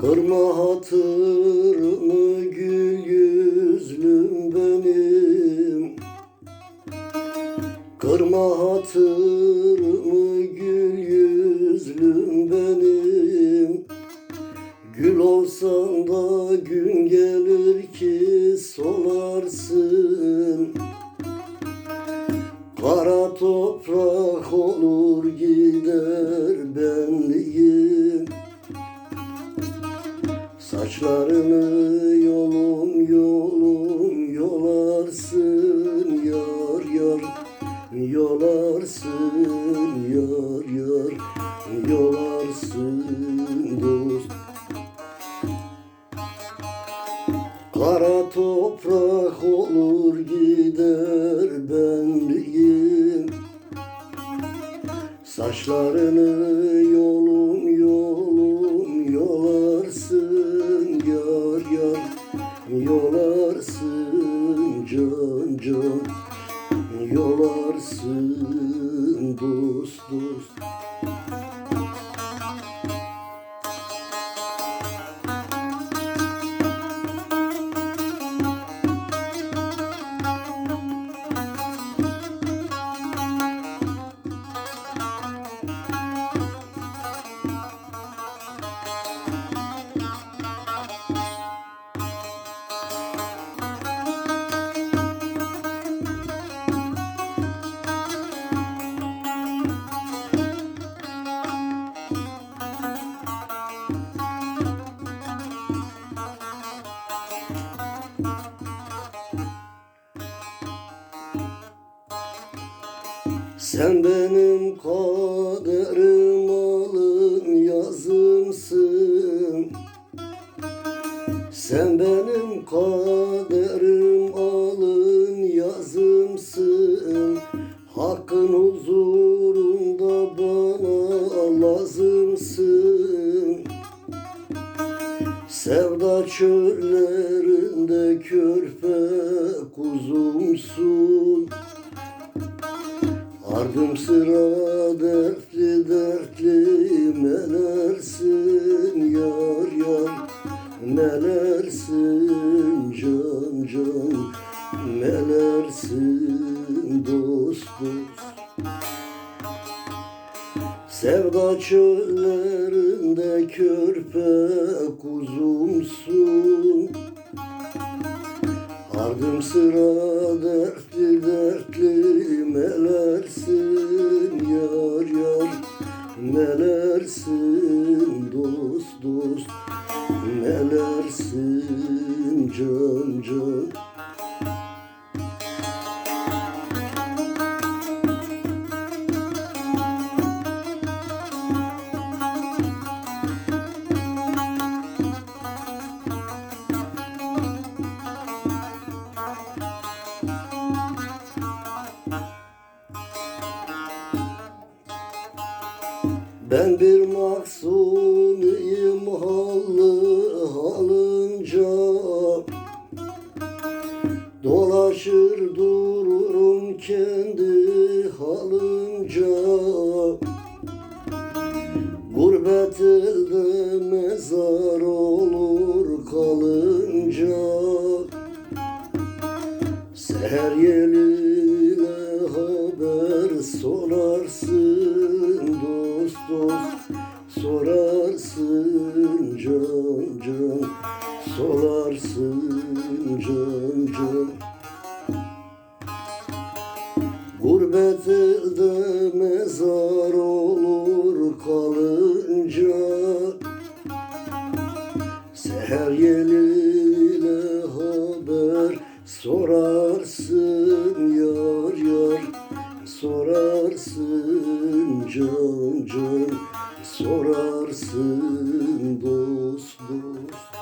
Kırma hatırımı gül yüzlüm benim? Kırma hatırımı gül yüzlüm benim? Gül olsan da gün gelir ki solarsın. Kara toprak olur gider Saçlarını yolum yolum yolarsın yar yar. Yolarsın yar yar. Yolarsın dost. Kara toprak olur gider benliğim Saçlarını yolum Yolarsın dost dost Sen benim kaderim alın yazımsın. Sen benim kaderim alın yazımsın. Hakkın huzurunda bana lazımsın. Sevda çöllerinde körpe kuzumsun Ardım sıra dertli dertli melersin yar yar? Melersin can can? Melersin dost dost? Sevda çöllerinde körpe kuzumsun Ardım sıra dertli dertli melersin yar yar? Melersin dost dost? Melersin can can Ben bir mahzunuyum halı halınca Dolaşır dururum kendi halınca. Gurbet elde mezar olur kalınca. Seher yeliyle haber sorarsın Sorarsın can can Sorarsın can can Gurbet elde mezar olur kalınca Seher yeliyle haber sorarsın yar yar. Sorarsın can can Sorarsın dost dost